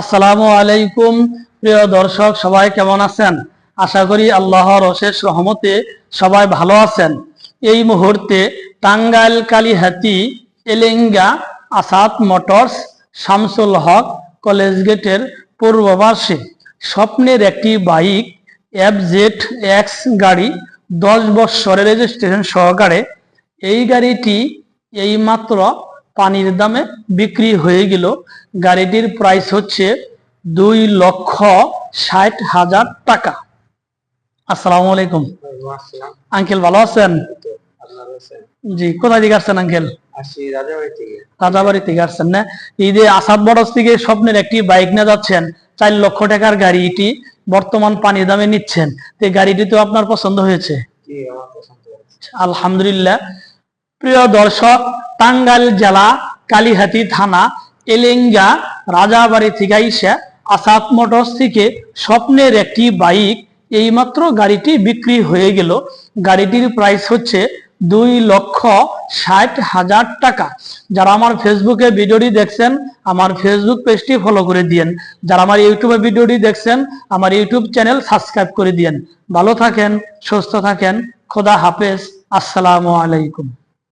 আসসালামু আলাইকুম, প্রিয় দর্শক, সবাই কেমন আছেন? আশা করি আল্লাহর অশেষ রহমতে সবাই ভালো আছেন। এই মুহূর্তে টাঙ্গাইল কালীহাতি এলেঙ্গা, আসাদ মোটরস, শামসুল হক কলেজ গেটের পূর্ব পার্শ্বে স্বপ্নের একটি বাইক এফ জেড এক্স গাড়ি দশ বৎসরের রেজিস্ট্রেশন সহকারে। এই গাড়িটি এইমাত্র পানির দামে বিক্রি হয়ে গেল। গাড়িটির প্রাইস হচ্ছে দুই লক্ষ ষাট হাজার টাকা। আসসালামু আলাইকুম। আঙ্কেল ভালো আছেন? জি কোথায় দিকে আসছেন আঙ্কেল? রাজাবাড়ি থেকে। আসছেন না? এই যে আসাদ বরস থেকে স্বপ্নের একটি বাইক নিয়ে যাচ্ছেন। চার লক্ষ টাকার গাড়িটি বর্তমান পানির দামে নিচ্ছেন। তো এই গাড়িটি তো আপনার পছন্দ হয়েছে। আলহামদুলিল্লাহ। প্রিয় দর্শক টাঙ্গাইল জেলা কালীহাতি থানা এলেঙ্গা রাজাবাড়ি থেকে আসাদ মোটরস থেকে স্বপ্নের একটি বাইক এইমাত্র গাড়িটি বিক্রি হয়ে গেল। গাড়িটির প্রাইস হচ্ছে দুই লক্ষ ষাট হাজার টাকা। যারা আমার ফেসবুকে ভিডিওটি দেখছেন, আমার ফেসবুক পেজটি ফলো করে দিয়েন। যারা আমার ইউটিউবে ভিডিওটি দেখছেন, আমার ইউটিউব চ্যানেল সাবস্ক্রাইব করে দিয়েন। ভালো থাকেন, সুস্থ থাকেন, খোদা হাফেজ। আসসালামু আলাইকুম।